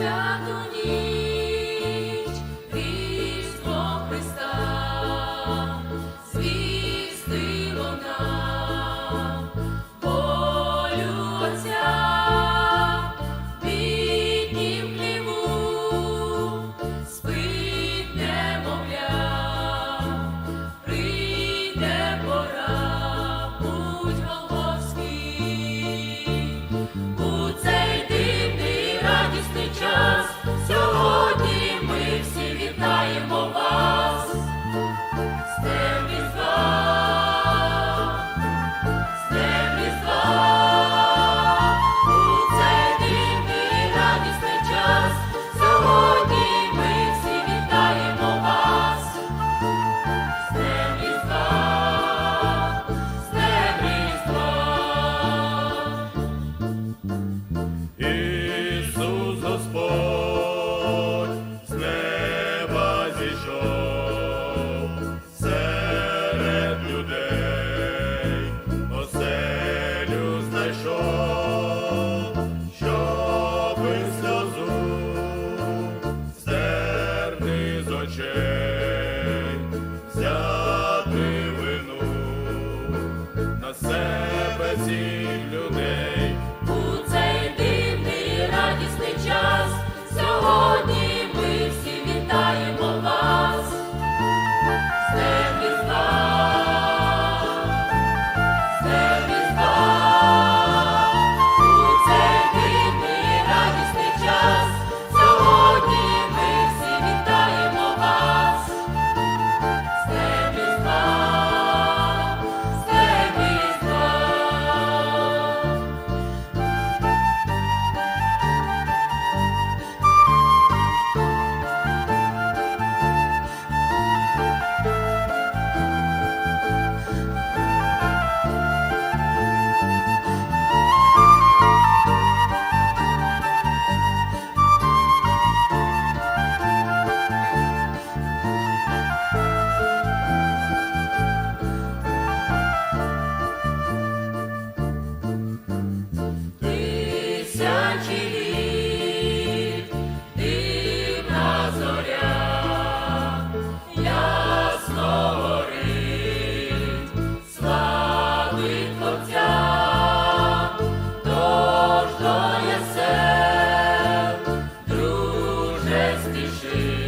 Confiado nisso. тисячі дивна зоря, ясно горить, слави творця, тож до друже спіши.